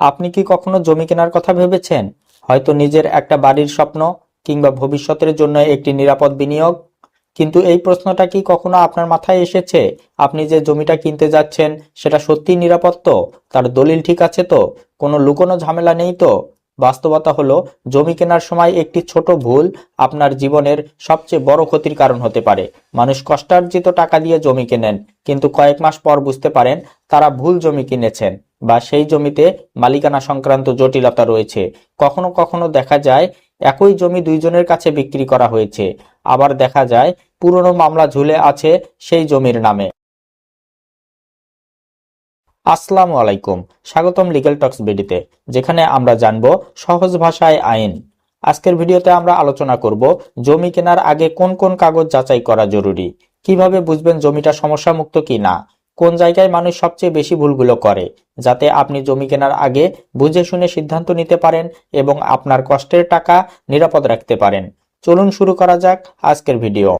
আপনি কি কখনো জমি কেনার কথা ভেবেছেন? হয়তো নিজের একটা বাড়ির স্বপ্ন কিংবা ভবিষ্যতের জন্য একটি নিরাপদ বিনিয়োগ। কিন্তু এই প্রশ্নটা কি কখনো আপনার মাথায় এসেছে? আপনি যে জমিটা কিনতে যাচ্ছেন, সেটা সত্যি নিরাপত্ত তার দলিল ঠিক আছে তো? কোনো লুকোনো ঝামেলা নেই তো? বাস্তবতা হলো, জমি কেনার সময় একটি ছোট ভুল আপনার জীবনের সবচেয়ে বড় ক্ষতির কারণ হতে পারে। মানুষ কষ্টার্জিত টাকা দিয়ে জমি কেনেন, কিন্তু কয়েক মাস পর বুঝতে পারেন তারা ভুল জমি কিনেছেন বা সেই জমিতে মালিকানা সংক্রান্ত জটিলতা রয়েছে। কখনো কখনো দেখা যায় একই জমি দুইজনের কাছে বিক্রি করা হয়েছে। আবার দেখা যায় পুরনো মামলা ঝুলে আছে সেই জমির নামে। আসসালামু আলাইকুম, স্বাগতম লিগ্যাল টক্স বিডিতে যেখানে আমরা জানব সহজ ভাষায় আইন। আজকের ভিডিওতে আমরা আলোচনা করব জমি কেনার আগে কোন কোন কাগজ যাচাই করা জরুরি, কীভাবে বুঝবেন জমিটা সমস্যা মুক্ত কি না কোন জায়গায় মানুষ সবচেয়ে বেশি ভুলগুলো করে, যাতে আপনি জমি কেনার আগে বুঝে শুনে সিদ্ধান্ত নিতে পারেন এবং আপনার কষ্টের টাকা নিরাপদ রাখতে পারেন। চলুন শুরু করা যাক আজকের ভিডিও।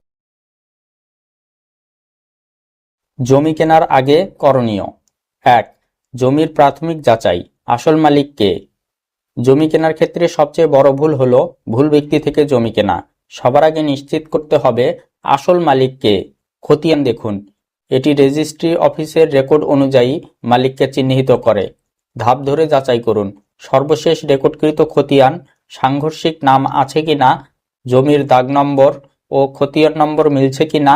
জমি কেনার আগে করণীয়। এক, জমির প্রাথমিক যাচাই। আসল মালিক কে? জমি কেনার ক্ষেত্রে সবচেয়ে বড় ভুল হলো ভুল ব্যক্তি থেকে জমি কেনা। সবার আগে নিশ্চিত করতে হবে আসল মালিক কে। খতিয়ান দেখুন। এটি রেজিস্ট্রি অফিসের রেকর্ড অনুযায়ী মালিককে চিহ্নিত করে। ধাপ ধরে যাচাই করুন। সর্বশেষ রেকর্ডকৃত খতিয়ান, সাংঘর্ষিক নাম আছে কিনা, জমির দাগ নম্বর ও খতিয়ান নম্বর মিলছে কি না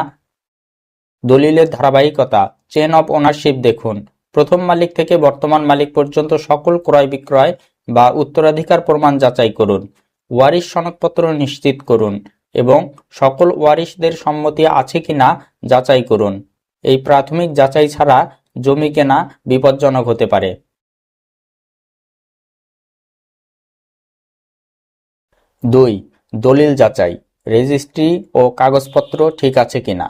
দলিলের ধারাবাহিকতা চেন অফ ওনারশিপ দেখুন। প্রথম মালিক থেকে বর্তমান মালিক পর্যন্ত সকল ক্রয় বিক্রয় বা উত্তরাধিকার প্রমাণ যাচাই করুন, ওয়ারিশ সনদপত্র নিশ্চিত করুন এবং সকল ওয়ারিশদের সম্মতি আছে কিনা যাচাই করুন। এই প্রাথমিক যাচাই ছাড়া জমি কেনা বিপজ্জনক হতে পারে। দুই, দলিল যাচাই, রেজিস্ট্রি ও কাগজপত্র ঠিক আছে কিনা?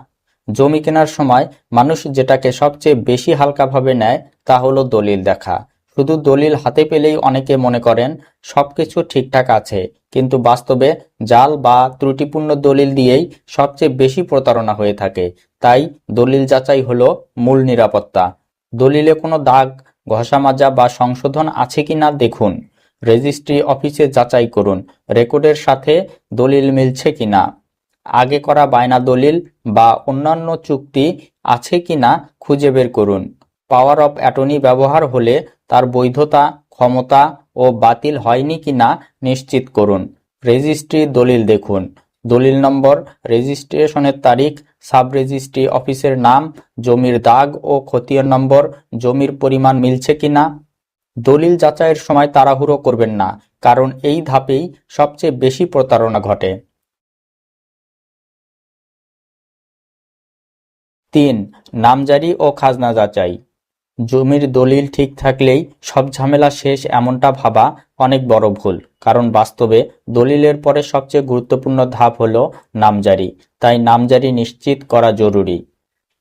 জমি কেনার সময় মানুষ যেটাকে সবচেয়ে বেশি হালকাভাবে নেয় তা হলো দলিল দেখা। শুধু দলিল হাতে পেলেই অনেকে মনে করেন সবকিছু ঠিকঠাক আছে, কিন্তু বাস্তবে জাল বা ত্রুটিপূর্ণ দলিল দিয়েই সবচেয়ে বেশি প্রতারণা হয়ে থাকে। তাই দলিল যাচাই হলো মূল নিরাপত্তা। দলিলে কোনো দাগ ঘষা মাজা বা সংশোধন আছে কিনা দেখুন। রেজিস্ট্রি অফিসে যাচাই করুন, রেকর্ডের সাথে দলিল মিলছে কিনা। আগে করা বায়না দলিল বা অন্যান্য চুক্তি আছে কি না খুঁজে বের করুন। পাওয়ার অফ অ্যাটর্নি ব্যবহার হলে তার বৈধতা, ক্ষমতা ও বাতিল হয়নি কি না নিশ্চিত করুন। রেজিস্ট্রি দলিল দেখুন। দলিল নম্বর, রেজিস্ট্রেশনের তারিখ সাব রেজিস্ট্রি অফিসের নাম, জমির দাগ ও খতিয়ান নম্বর, জমির পরিমাণ মিলছে কিনা। দলিল যাচাইয়ের সময় তাড়াহুড়ো করবেন না, কারণ এই ধাপেই সবচেয়ে বেশি প্রতারণা ঘটে। তিন, নামজারি ও খাজনা যাচাই। জমির দলিল ঠিক থাকলেই সব ঝামেলা শেষ এমনটা ভাবা অনেক বড় ভুল, কারণ বাস্তবে দলিলের পরে সবচেয়ে গুরুত্বপূর্ণ ধাপ হলো নামজারি, তাই নামজারি নিশ্চিত করা জরুরি।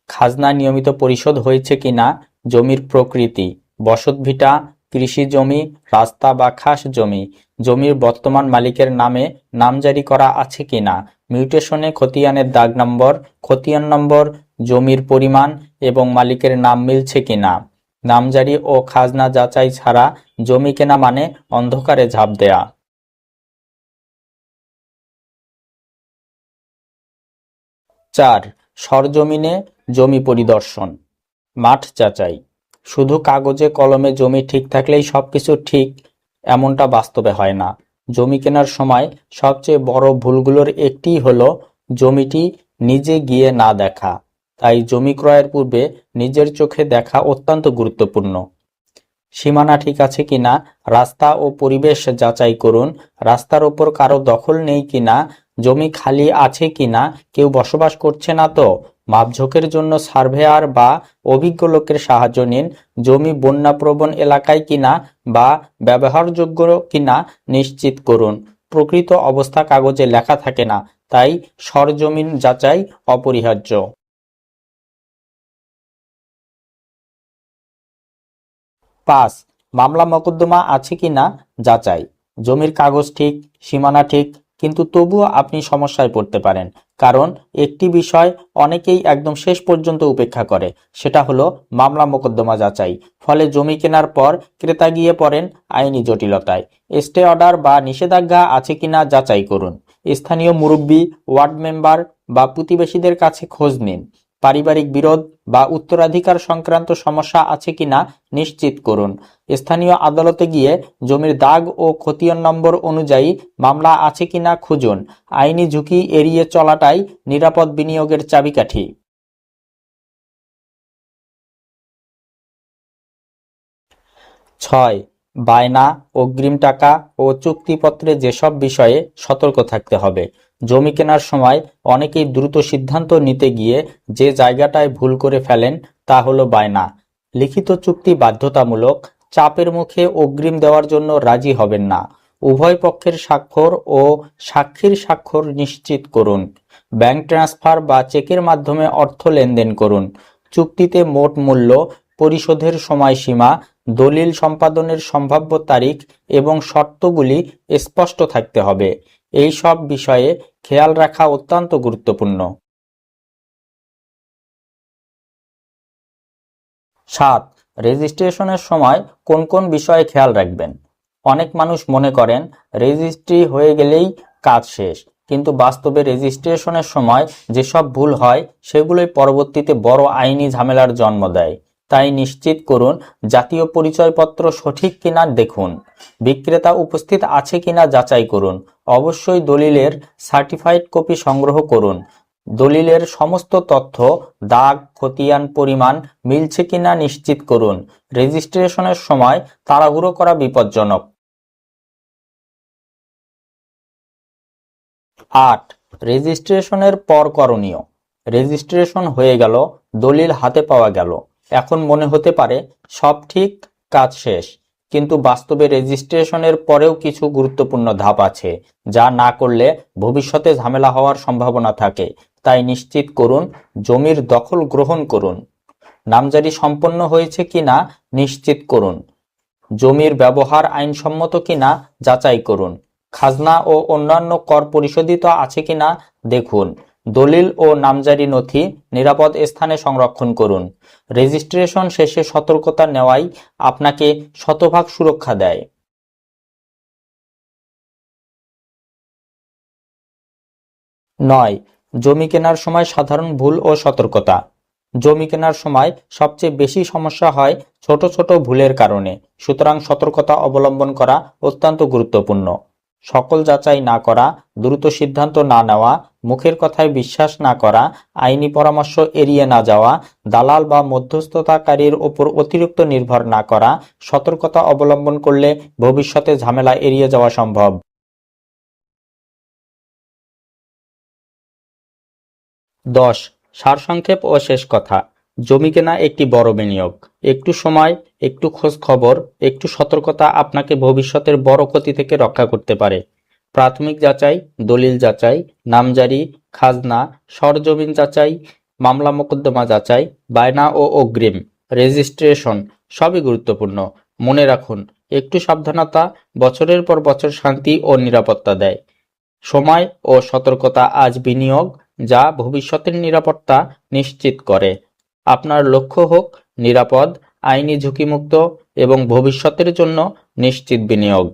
খাজনা নিয়মিত পরিশোধ হয়েছে কিনা, জমির প্রকৃতি বসতভিটা কৃষি জমি, রাস্তা বা খাস জমি, জমির বর্তমান মালিকের নামে নামজারি করা আছে কিনা মিউটেশনে খতিয়ানের দাগ নম্বর, খতিয়ান নম্বর, জমির পরিমাণ এবং মালিকের নাম মিলছে কিনা। নামজারি ও খাজনা যাচাই ছাড়া জমি কেনা মানে অন্ধকারে ঝাঁপ দেয়া। চার, সরজমিনে জমি পরিদর্শন। মাঠ যাচাই। শুধু কাগজে, কলমে জমি ঠিক থাকলেই সবকিছু ঠিক, এমনটা বাস্তবে হয় না। জমি কেনার সময় সবচেয়ে বড় ভুলগুলোর একটি হলো জমিটি নিজে গিয়ে না দেখা। তাই জমি ক্রয়ের পূর্বে নিজের চোখে দেখা অত্যন্ত গুরুত্বপূর্ণ। সীমানা ঠিক আছে কিনা, রাস্তা ও পরিবেশ যাচাই করুন, রাস্তার ওপর কারও দখল নেই কিনা, জমি খালি আছে কিনা, কেউ বসবাস করছে না তো? মাপঝোঁকের জন্য সার্ভেয়ার বা অভিজ্ঞ লোকের সাহায্য নিন। জমি বন্যাপ্রবণ এলাকায় কিনা বা ব্যবহারযোগ্য কিনা নিশ্চিত করুন। প্রকৃত অবস্থা কাগজে লেখা থাকে না, তাই সরজমিন যাচাই অপরিহার্য। পাঁচ, মামলা মোকদ্দমা আছে কিনা যাচাই। জমির কাগজ ঠিক, সীমানা ঠিক কিন্তু তবুও আপনি সমস্যায় পড়তে পারেন। কারণ একটি বিষয় অনেকেই একদম শেষ পর্যন্ত উপেক্ষা করে, সেটা হলো মামলা মোকদ্দমা যাচাই। ফলে জমি কেনার পর ক্রেতা গিয়ে পড়েন আইনি জটিলতায়। স্টে অর্ডার বা নিষেধাজ্ঞা আছে কিনা যাচাই করুন। স্থানীয় মুরব্বী, ওয়ার্ড মেম্বার বা প্রতিবেশীদের কাছে খোঁজ নিন। পারিবারিক বিরোধ বা উত্তরাধিকার সংক্রান্ত সমস্যা আছে কিনা নিশ্চিত করুন। স্থানীয় আদালতে গিয়ে জমির দাগ ও খতিয়ান নম্বর অনুযায়ী মামলা আছে কিনা খুঁজুন। আইনি ঝুঁকি এড়িয়ে চলাটাই নিরাপদ বিনিয়োগের চাবিকাঠি। ছয়, বায়না, অগ্রিম টাকা ও চুক্তিপত্রে যেসব বিষয়ে সতর্ক থাকতে হবে। জমি কেনার সময় অনেকেই দ্রুত সিদ্ধান্ত নিতে গিয়ে যে জায়গাটায় ভুল করে ফেলেন তা হলো বায়না। লিখিত চুক্তি বাধ্যতামূলক, চাপের মুখে অগ্রিম দেওয়ার জন্য রাজি হবেন না। উভয় পক্ষের স্বাক্ষর ও সাক্ষীর স্বাক্ষর নিশ্চিত করুন। ব্যাংক ট্রান্সফার বা চেকের মাধ্যমে অর্থ লেনদেন করুন। চুক্তিতে মোট মূল্য, পরিশোধের সময়সীমা, দলিল সম্পাদনের সম্ভাব্য তারিখ এবং শর্তগুলি স্পষ্ট থাকতে হবে। এই সব বিষয়ে খেয়াল রাখা অত্যন্ত গুরুত্বপূর্ণ। সাত, রেজিস্ট্রেশনের সময় কোন কোন বিষয়ে খেয়াল রাখবেন? অনেক মানুষ মনে করেন, রেজিস্ট্রি হয়ে গেলেই কাজ শেষ, কিন্তু বাস্তবে রেজিস্ট্রেশনের সময় যেসব ভুল হয়, সেগুলোই পরবর্তীতে বড় আইনি ঝামেলার জন্ম দেয়। তাই নিশ্চিত করুন, জাতীয় পরিচয়পত্র সঠিক কিনা দেখুন। বিক্রেতা উপস্থিত আছে কিনা যাচাই করুন। অবশ্যই দলিলের সার্টিফাইড কপি সংগ্রহ করুন। দলিলের সমস্ত তথ্য, দাগ, খতিয়ান পরিমাণ মিলছে কিনা নিশ্চিত করুন। রেজিস্ট্রেশনের সময় তাড়াহুড়ো করা বিপজ্জনক। আট, রেজিস্ট্রেশনের পর করণীয়। রেজিস্ট্রেশন হয়ে গেল, দলিল হাতে পাওয়া গেল। এখন মনে হতে পারে সব ঠিক, কাজ শেষ। কিন্তু বাস্তবে রেজিস্ট্রেশনের পরেও কিছু গুরুত্বপূর্ণ ধাপ আছে, যা না করলে ভবিষ্যতে ঝামেলা হওয়ার সম্ভাবনা থাকে। তাই নিশ্চিত করুন, জমির দখল গ্রহণ করুন। নামজারি সম্পন্ন হয়েছে কিনা নিশ্চিত করুন। জমির ব্যবহার আইনসম্মত কিনা যাচাই করুন। খাজনা ও অন্যান্য কর পরিশোধিত আছে কিনা দেখুন। দলিল ও নামজারি নথি নিরাপদ স্থানে সংরক্ষণ করুন। রেজিস্ট্রেশন শেষে সতর্কতা নেওয়াই আপনাকে শতভাগ সুরক্ষা দেয়। নয়, জমি কেনার সময় সাধারণ ভুল ও সতর্কতা। জমি কেনার সময় সবচেয়ে বেশি সমস্যা হয় ছোট ছোট ভুলের কারণে। সুতরাং সতর্কতা অবলম্বন করা অত্যন্ত গুরুত্বপূর্ণ। সকল যাচাই না করা, দ্রুত সিদ্ধান্ত না নেওয়া, মুখের কথায় বিশ্বাস না করা, আইনি পরামর্শ এড়িয়ে না যাওয়া, দালাল বা মধ্যস্থতাকারীর ওপর অতিরিক্ত নির্ভর না করা, সতর্কতা অবলম্বন করলে ভবিষ্যতে ঝামেলা এড়িয়ে যাওয়া সম্ভব। দশ, সারসংক্ষেপ ও শেষ কথা। জমি কেনা একটি বড় বিনিয়োগ। একটু সময়, একটু খোঁজ খবর, একটু সতর্কতা আপনাকে ভবিষ্যতের বড় ক্ষতি থেকে রক্ষা করতে পারে। প্রাথমিক যাচাই, দলিল যাচাই, নামজারি, খাজনা, সরজমিন যাচাই, মামলা মোকদ্দমা যাচাই, বায়না ও অগ্রিম, রেজিস্ট্রেশন সবই গুরুত্বপূর্ণ। মনে রাখুন, একটু সাবধানতা বছরের পর বছর শান্তি ও নিরাপত্তা দেয়। সময় ও সতর্কতা আজ বিনিয়োগ যা ভবিষ্যতের নিরাপত্তা নিশ্চিত করে। আপনার লক্ষ্য হোক নিরাপদ আইনি ঝুঁকিমুক্ত এবং ভবিষ্যতের জন্য নিশ্চিত বিনিয়োগ।